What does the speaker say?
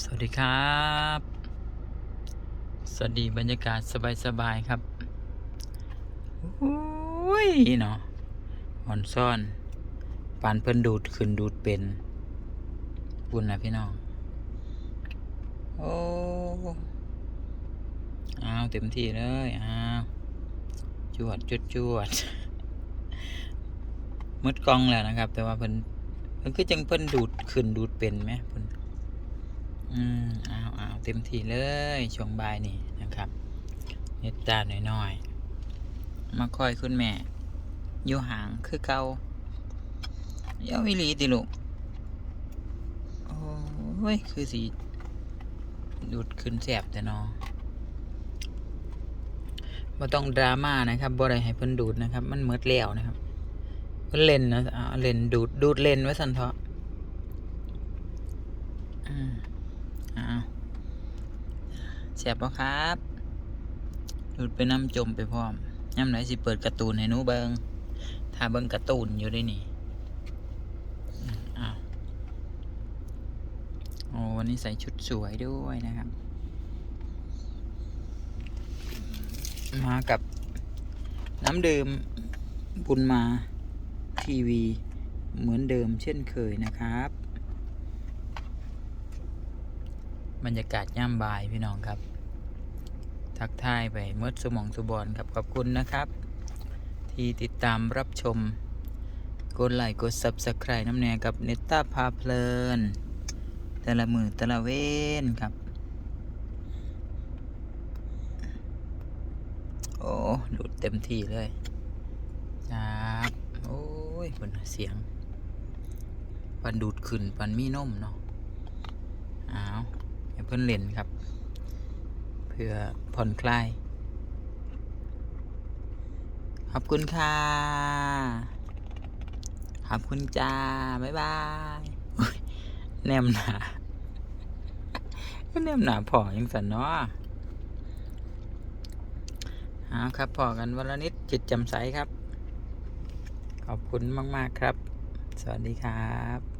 สวัสดีครับ สวัสดีบรรยากาศสบายๆครับโอ้ยเนาะอ่อนซ่อนปานเพิ่นดูดขึ้นดูดเป็นปุ่นะพี่น้อง โอ้อ้าวเต็มที่เลยอ้าวจวดจวดจวดมืดกล้องแล้วนะครับ แต่ว่าเพิ่นเพิ่นคือจังเพิ่นดูดขึ้นดูดเป็นไหมเพิ่น อืมอ้าวอ้าวเต็มที่เลยช่วงบ่ายนี่นะครับเน็ตจาหน่อยๆ มาคอยคุณแม่ อยู่ห่างคือเกาเย้าวิลีติลูก โอ้ย คือสีดูดขึ้นแสบแต่นอมาต้องดราม่านะครับบ่ได้ให้เพิ่นดูดนะครับ มันเมิดแล้วนะครับเพิ่นเล่นนะเล่นดูดดูดเล่นไว้สันเถาะอืม อ้าวเสียบปะครับหลุดไปน้ำจมไปพร้อมย่ำไหนสิเปิดการ์ตูนให้หนูเบิงถ้าเบิงการ์ตูนอยู่ได้นี่อ้าวโอ้วันนี้ใส่ชุดสวยด้วยนะครับ มากับน้ำดื่มบุญมาทีวีเหมือนเดิมเช่นเคยนะครับ บรรยากาศย่ำบายพี่น้องครับ ทักทายไปเมื่อสมองสุบอนครับขอบคุณนะครับ ที่ติดตามรับชม กดไลค์กด Subscribe น้ำแนงกับเนตตาพาเพลิน แต่ละมือแต่ละเว้นครับ โอ้ดูดเต็มที่เลยจับโอ้ยบนเสียงปันดูดขึ้นปันมีนมเนาะอ้าว พ่นเล่นครับ เพื่อผ่อนคลาย ขอบคุณค่ะ ขอบคุณจ้า บ๊ายบายแนมหนาแนมหนาพอยังสันเนาะเอาครับพอกันวันละนิดจิตจำใสครับ ขอบคุณมาก ๆ ครับ สวัสดีครับ